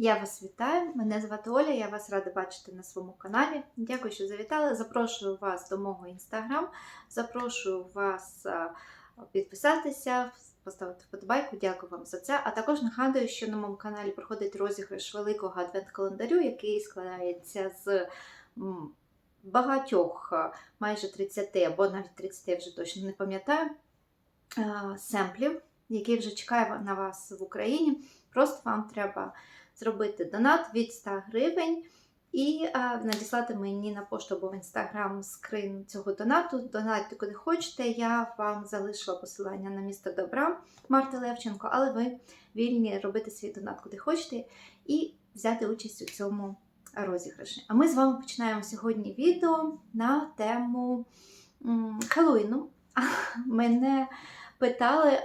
Я вас вітаю, мене звати Оля, я вас рада бачити на своєму каналі. Дякую, що завітали. Запрошую вас до мого інстаграм. Запрошую вас підписатися, поставити вподобайку. Дякую вам за це. А також нагадую, що на моєму каналі проходить розіграш великого адвент-календарю, який складається з багатьох, майже 30 або навіть 30, я вже точно не пам'ятаю, семплів, який вже чекає на вас в Україні. Просто вам треба зробити донат від 100 гривень і а, надіслати мені на пошту або в інстаграм скрин цього донату. Донатьте куди хочете. Я вам залишила посилання на місто добра Марти Левченко, але ви вільні робити свій донат куди хочете і взяти участь у цьому розіграші. А ми з вами починаємо сьогодні відео на тему м, Хеллоуіну. Мене питали,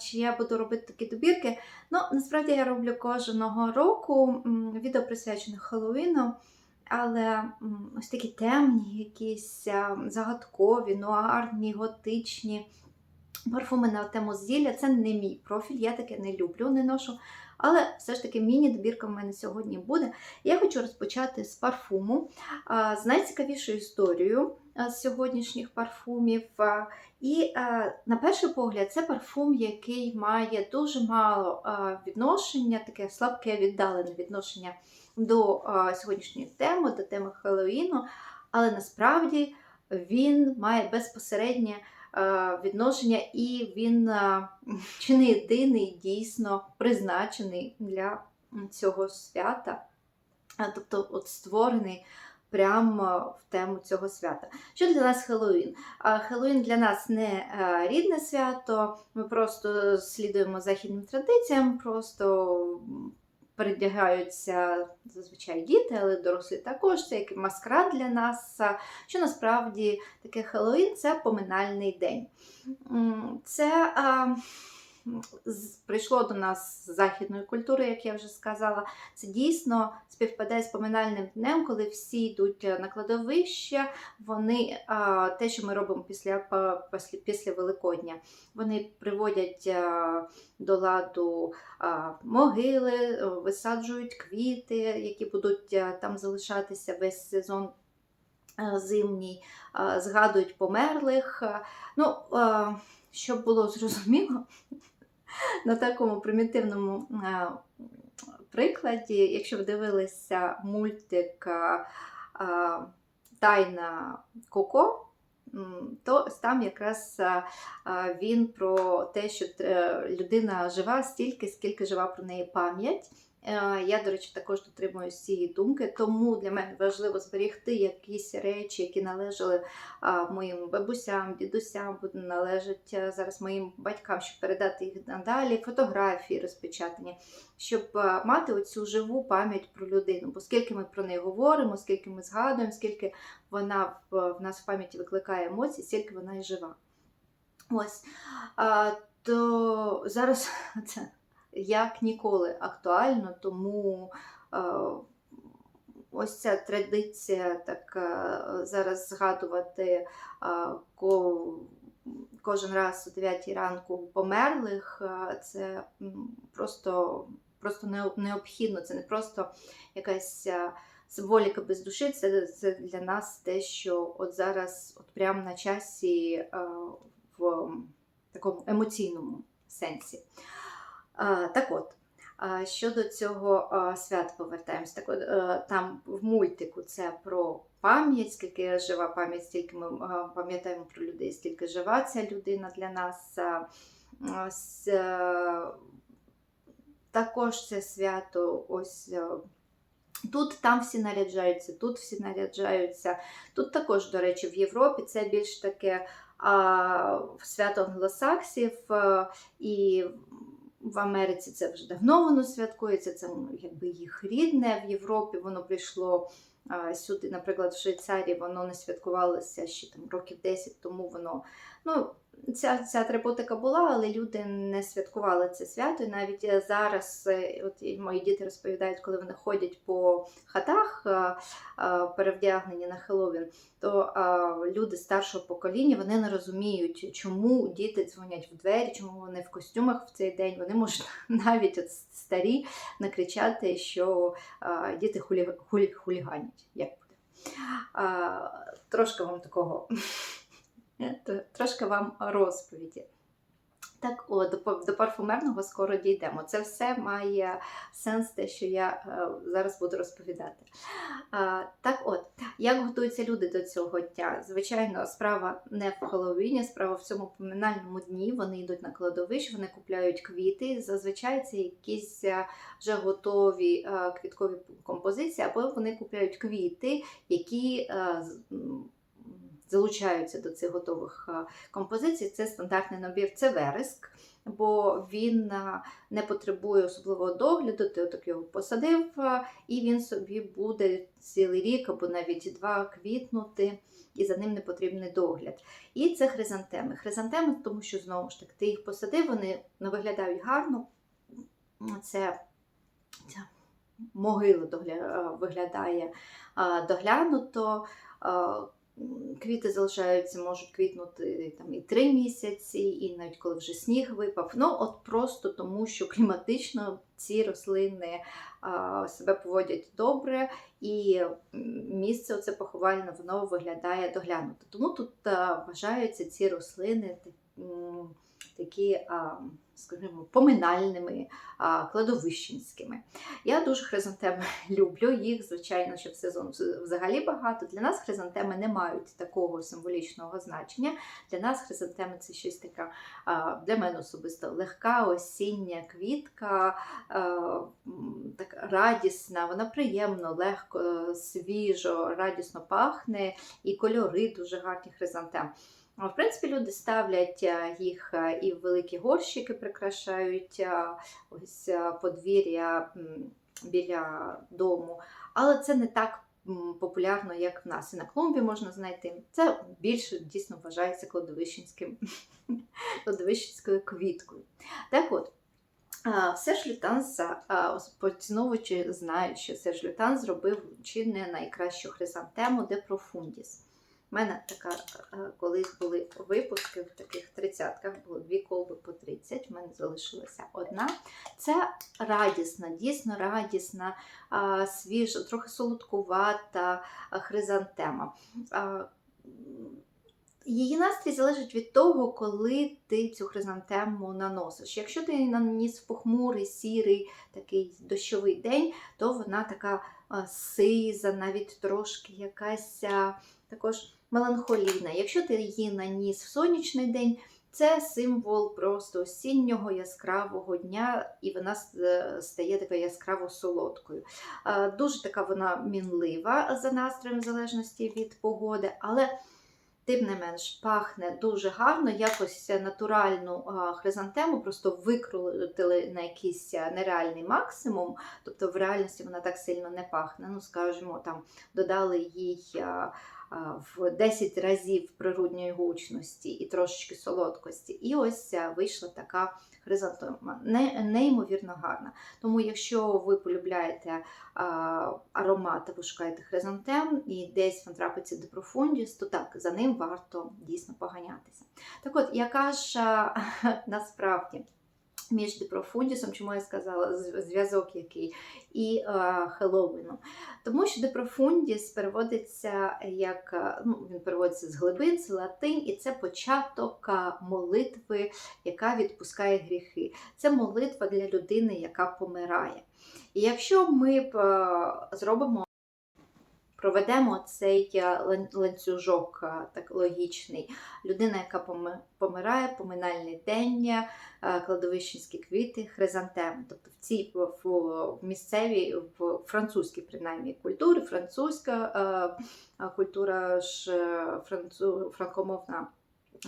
чи я буду робити такі добірки. Ну, насправді я роблю кожного року відео присвячене Хеллоуіну, але ось такі темні, якісь загадкові, нуарні, готичні парфуми на тему зілля це не мій профіль, я таке не люблю, не ношу. Але все ж таки міні-добірка в мене сьогодні буде. Я хочу розпочати з парфуму, з найцікавішою історією з сьогоднішніх парфумів. І на перший погляд, це парфум, який має дуже мало відношення, таке слабке віддалене відношення до сьогоднішньої теми, до теми Хеллоуіну, але насправді він має безпосереднє е, відношення, і він е, чи не єдиний дійсно призначений для цього свята, Е, тобто от створений прямо в тему цього свята. Що для нас Хеллоуін? Хеллоуін для нас не е, рідне свято, ми просто слідуємо західним традиціям, просто передягаються зазвичай діти, але дорослі також. Це як маскарад для нас. Що насправді таке Хеллоуін це поминальний день. Це прийшло до нас з західної культури, як я вже сказала. Це дійсно співпадає з поминальним днем, коли всі йдуть е, на кладовище. Вони те, що ми робимо після, па- після, після Великодня, вони приводять а, до ладу могили, е, висаджують квіти, які будуть е, там залишатися весь сезон е, зимній, е, згадують померлих. Е, Ну, е, щоб було зрозуміло, на такому примітивному е, прикладі, якщо ви дивилися мультик е, е, Тайна Коко, то там якраз він про те, що людина жива стільки, скільки жива про неї пам'ять. Е, Я, до речі, також дотримуюсь цієї думки, тому для мене важливо зберегти якісь речі, які належали моїм бабусям, дідусям, належать зараз моїм батькам, щоб передати їх надалі, фотографії розпечатані, щоб мати оцю живу пам'ять про людину. Бо скільки ми про неї говоримо, скільки ми згадуємо, скільки вона в, нас в пам'яті викликає емоцій, стільки вона і жива. Ось. То зараз це як ніколи актуально, тому е, ось ця традиція так е, зараз згадувати е, ко, кожен раз о 9 ранку померлих, це просто, просто не- необхідно, це не просто якась. Символіка без душі це, це для нас те, що от зараз, от прямо на часі в такому емоційному сенсі. А, Так от, а, щодо цього а, свята повертаємось. Так от, е, там в мультику це про пам'ять, скільки жива пам'ять, стільки ми пам'ятаємо про людей, стільки жива ця людина для нас. Е, також це свято ось. е, Тут там всі наряджаються, тут всі наряджаються. Тут також, до речі, в Європі це більш таке а, свято англосаксів, і в Америці це вже давно воно святкується, це якби їх рідне. В Європі воно прийшло сюди, наприклад, в Швейцарії воно не святкувалося ще там років 10 тому воно. Ну, ця, ця атрибутика була, але люди не святкували це свято. І навіть е, зараз, е, от мої діти розповідають, коли вони ходять по хатах а, перевдягнені на Хеллоуін, то люди старшого покоління вони не розуміють, чому діти дзвонять в двері, чому вони в костюмах в цей день. Вони можуть навіть от старі накричати, що діти хулі, хулі, хуліганять. Як буде? Трошки вам такого. Трошки вам розповіді. Так, о, до, парфумерного скоро дійдемо. Це все має сенс, те, що я е, зараз буду розповідати. Так от, як готуються люди до цього дня? Звичайно, справа не в Хеллоуіні, справа в цьому поминальному дні. Вони йдуть на кладовище, вони купляють квіти. Зазвичай це якісь е, вже готові е, квіткові композиції, або вони купляють квіти, які залучаються до цих готових е, композицій. Це стандартний набір, це вереск, бо він е, не потребує особливого догляду. Ти отак його посадив, е, і він собі буде цілий рік або навіть два квітнути. І за ним не потрібний догляд. І це хризантеми. Хризантеми, тому що знову ж таки ти їх посадив, вони не виглядають гарно. Це ця могила виглядає доглянуто. Квіти залишаються, можуть квітнути там і три місяці, і навіть коли вже сніг випав. Ну, от просто тому, що кліматично ці рослини а, себе поводять добре, і місце оце поховальне воно виглядає доглянуто. Тому тут а, вважаються ці рослини такі, а, скажімо, поминальними, кладовищенськими. Я дуже хризантеми люблю їх, звичайно, що в сезон взагалі багато. Для нас хризантеми не мають такого символічного значення. Для нас хризантеми це щось таке, для мене особисто легка осіння квітка, така радісна, вона приємно, легко, свіжо, радісно пахне, і кольори дуже гарні хризантем. В принципі, люди ставлять е, їх е, і в великі горщики, прикрашають е, ось подвір'я біля дому, але це не так популярно, як в нас. І на клумбі можна знайти. Це більше дійсно вважається кладовищенським кладовищенською квіткою. Так от. Серж Лютанс, поціновувачі знають, що Серж Лютан зробив чи не найкращу хризантему де профундіс. У мене така е, колись були випуски в таких тридцятках, було дві колби по 30, в мене залишилася одна. Це радісна, дійсно радісна, свіжа, трохи солодкувата хризантема. Її настрій залежить від того, коли ти цю хризантему наносиш. Якщо ти наніс в похмурий, сірий, такий дощовий день, то вона така сиза, навіть трошки якась також меланхолійна. Якщо ти її наніс в сонячний день, це символ просто осіннього яскравого дня, і вона е, стає такою яскраво солодкою. Е, Дуже така вона мінлива за настроєм, в залежності від погоди, але тим не менш пахне дуже гарно, якось натуральну хризантему просто викрутили на якийсь нереальний максимум. Тобто в реальності вона так сильно не пахне. Ну, скажімо, там додали їй а, в 10 разів природньої гучності і трошечки солодкості. І ось вийшла така хризантема. Не, неймовірно гарна. Тому, якщо ви полюбляєте а, аромат, ви шукаєте хризантем і десь вам трапиться депрофундіс, то так, за ним варто дійсно поганятися. Так от, яка ж насправді між депрофундісом, чому я сказала, з- зв'язок який, і а, Хеллоуіном. Тому що депрофундіс переводиться як, ну, він переводиться з глибин, це латинь, і це початок молитви, яка відпускає гріхи. Це молитва для людини, яка помирає. І якщо ми е, зробимо, проведемо цей е, ланцюжок е, так логічний, людина, яка помирає, поминальний день, е, кладовищенські квіти, хризантеми. Тобто в цій в, місцевій, в французькій принаймні культурі, французька культура ж франкомовна.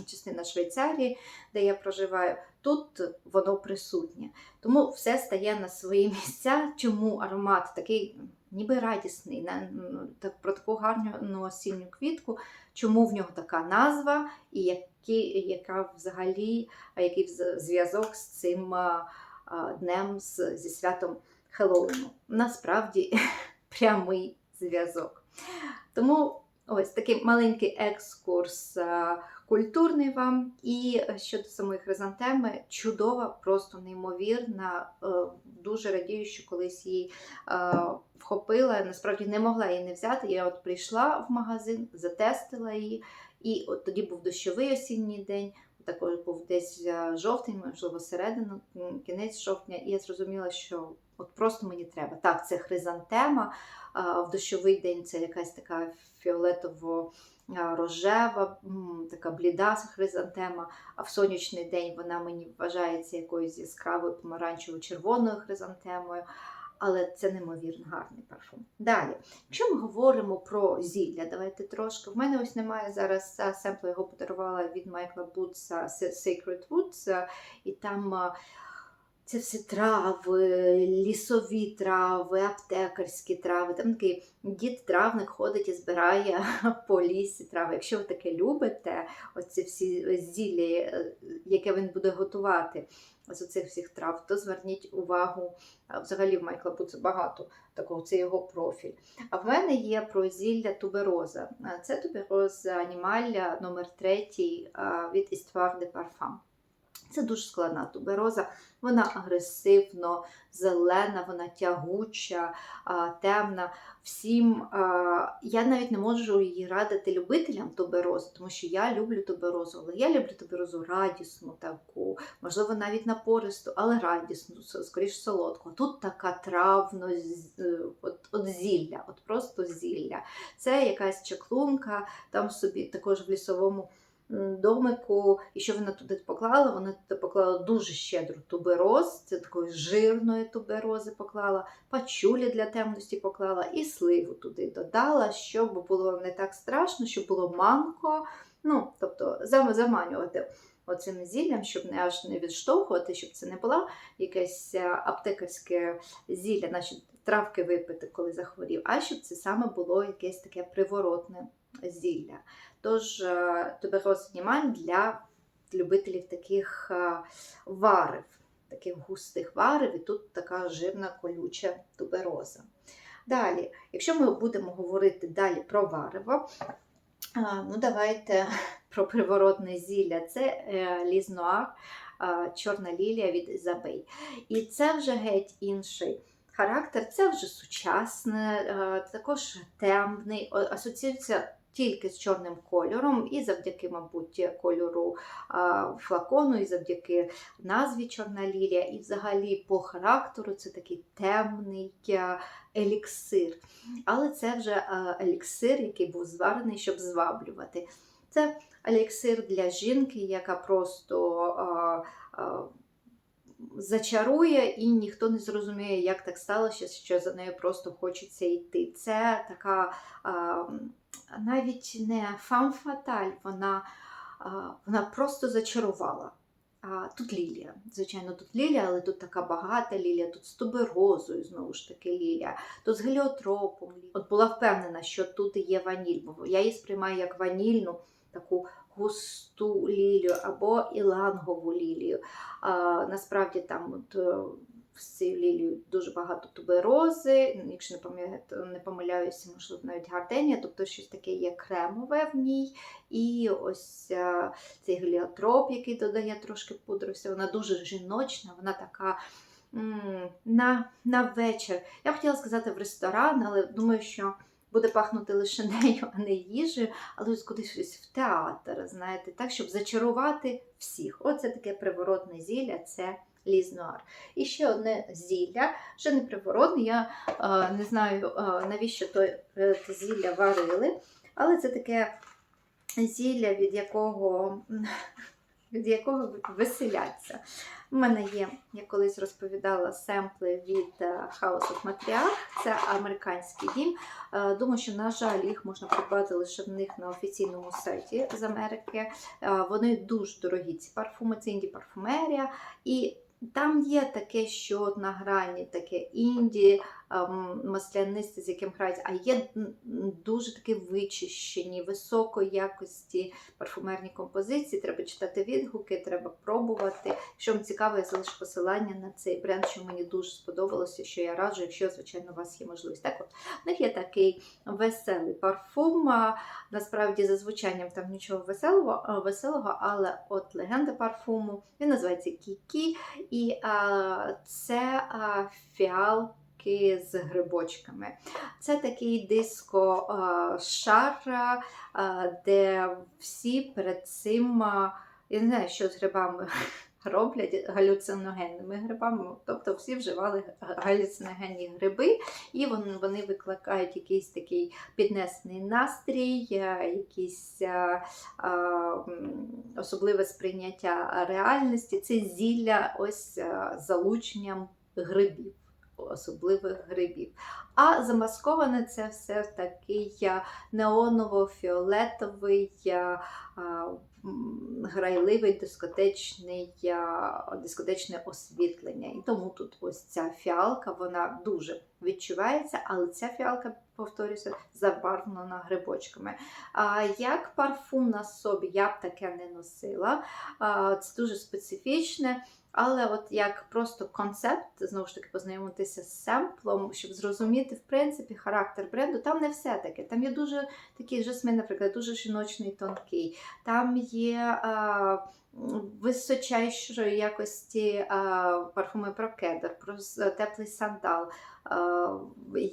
Частина Швейцарії, де я проживаю, тут воно присутнє. Тому все стає на свої місця. Чому аромат такий ніби радісний, ну, так, про таку гарну осінню квітку, чому в нього така назва, і який, яка взагалі, який зв'язок з цим днем з, зі святом Хеллоуіну. Насправді прямий зв'язок. Тому ось такий маленький екскурс культурний вам. І е, щодо самої хризантеми, чудова, просто неймовірна. Е, Дуже радію, що колись її е, вхопила. Насправді не могла її не взяти. Я от прийшла в магазин, затестила її, і от тоді був дощовий осінній день. Також був десь жовтень, можливо, середина, кінець жовтня, і я зрозуміла, що от просто мені треба. Так, це хризантема. В дощовий день це якась така фіолетово рожева, така бліда хризантема, а в сонячний день вона мені вважається якоюсь яскравою помаранчево-червоною хризантемою. Але це неймовірно гарний парфум. Далі, якщо ми говоримо про зілля, давайте трошки. В мене ось немає зараз а, семпла, його подарувала від Майкла Бутса Sacred Woods, і там це все трави, лісові трави, аптекарські трави. Там такий дід травник ходить і збирає по лісі трави. Якщо ви таке любите, оці всі зілля, е, яке він буде готувати з оцих всіх трав, то зверніть увагу. Взагалі в Майкла Буца багато такого, це його профіль. А в мене є про зілля тубероза. Це тубероза анімалля номер 3 від Histoire de Parfum. Це дуже складна тубероза. Вона агресивно зелена, вона тягуча, темна. Всім я навіть не можу її радити любителям туберози, тому що я люблю туберозу, але я люблю туберозу радісну таку, можливо, навіть напористу, але радісну, скоріш солодку. Тут така травно, е, от, от зілля, от просто зілля. Це якась чаклунка, там собі також в лісовому домику, і що вона туди поклала? Вона туди поклала дуже щедру тубероз, це такої жирної туберози поклала, пачулі для темності поклала і сливу туди додала, щоб було не так страшно, щоб було манко. Ну, тобто заманювати оцим зіллям, щоб не аж не відштовхувати, щоб це не була якесь е, аптекарське зілля, наші травки випити, коли захворів, а щоб це саме було якесь таке приворотне зілля. Тож е, тубероз знімань для любителів таких е, варив, таких густих варив, і тут така жирна колюча тубероза. Далі, якщо ми будемо говорити далі про варево, ну давайте про приворотне зілля. Це е, лізнуар, чорна лілія від Ізабей. І це вже геть інший характер, це вже сучасне, е, також темний, асоціюється тільки з чорним кольором, і завдяки, мабуть, кольору флакону, і завдяки назві Чорна лілія, і взагалі по характеру це такий темний еліксир. Але це вже еліксир, який був зварений, щоб зваблювати. Це еліксир для жінки, яка просто зачарує, і ніхто не зрозуміє, як так сталося, що за нею просто хочеться йти. Це така навіть не фам-фаталь, вона, вона просто зачарувала. Тут лілія. Звичайно, тут лілія, але тут така багата лілія, тут з туберозою, знову ж таки, лілія, тут з геліотропом. От була впевнена, що тут є ваніль, бо я її сприймаю як ванільну, таку густу лілію або ілангову лілію. А, насправді там от, цією лілією дуже багато туберози, якщо не помиляюся, можливо, навіть гарденія, тобто щось таке є кремове в ній. І ось е, цей геліотроп, який додає трошки пудри, вона дуже жіночна, вона така. На, на вечір. Я хотіла сказати в ресторан, але думаю, що буде пахнути лише нею, а не їжею, але ось кудись в театр, знаєте, так, щоб зачарувати всіх. Оце таке приворотне зілля, це лізнуар. І ще одне зілля, ще не приворотне, я е, не знаю, е, навіщо то, е, зілля варили, але це таке зілля, від якого, від якого веселяться. У мене є, я колись розповідала семпли від е, House of Matriarch, це американський дім. Е, Думаю, що, на жаль, їх можна придбати лише в них на офіційному сайті з Америки. Е, Вони дуже дорогі, ці парфуми, це інді парфумерія. І Там є таке, що на грані, таке інді, маслянисте, з яким грають, а є дуже такі вичищені, високої якості парфумерні композиції. Треба читати відгуки, треба пробувати. Якщо вам цікаво, я залишу посилання на цей бренд, що мені дуже сподобалося, що я раджу, якщо, звичайно, у вас є можливість. Так от, в них є такий веселий парфум. Насправді, за звучанням там нічого веселого, веселого, але от легенда парфуму, він називається Кікі. І а, це а, фіалки з грибочками. Це такий диско а, шар, де всі перед цим, а, я не знаю, що з грибами роблять галюциногенними грибами, тобто всі вживали галюциногенні гриби, і вони, викликають якийсь такий піднесений настрій, якісь якийсь е, а, особливе сприйняття реальності. Це зілля ось а, залученням грибів. Особливих грибів. А замасковане це все в такий неоново-фіолетовий, грайливий дискотечний, дискотечне освітлення. І тому тут ось ця фіалка, вона дуже відчувається, але ця фіалка, повторюся, забарвлена грибочками. А, як парфум на собі я б таке не носила. А, це дуже специфічне. Але от як просто концепт, знову ж таки, познайомитися з семплом, щоб зрозуміти, в принципі, характер бренду, там не все таке. Там є дуже такий жасмин, наприклад, дуже жіночний, тонкий. Там є а, височайшої якості а, парфуми про кедр, про теплий сандал. А,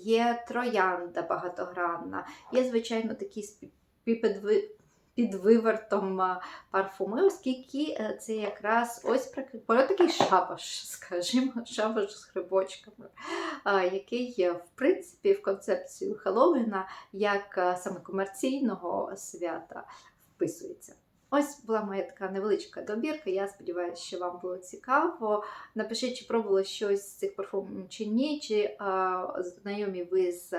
Є троянда багатогранна, є, звичайно, такі під вивертом парфуми, оскільки е, це якраз ось такий шабаш, скажімо, шабаш з грибочками, який є, в принципі, в концепцію Хеллоуіна як саме комерційного свята вписується. Ось була моя така невеличка добірка. Я сподіваюся, що вам було цікаво. Напишіть, чи пробували щось з цих парфумів чи ні, чи а, знайомі ви з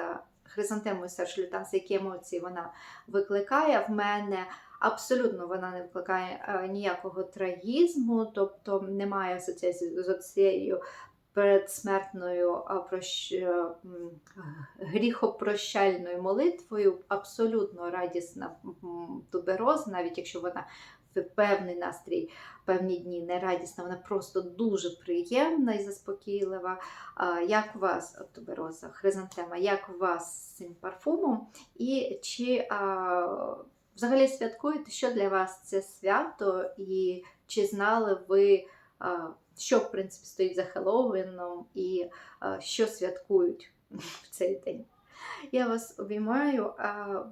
хризантемою Серж Лютанс, які емоції вона викликає в мене. Абсолютно вона не викликає е, ніякого трагізму, тобто немає асоціації з цією передсмертною а, прощ... е, гріхопрощальною молитвою. Абсолютно радісна тубероз, навіть якщо вона в певний настрій, певні дні не радісна, вона просто дуже приємна і заспокійлива. Як у вас тубероза, хризантема, як у вас з цим парфумом? І чи взагалі святкуєте, що для вас це свято, і чи знали ви, що в принципі стоїть за Хеллоуіном і що святкують в цей день? Я вас обіймаю,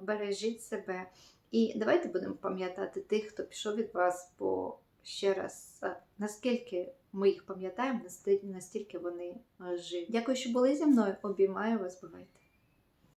бережіть себе. І давайте будемо пам'ятати тих, хто пішов від вас, бо ще раз, наскільки ми їх пам'ятаємо, настільки вони а, живі. Дякую, що були зі мною. Обіймаю вас, бувайте.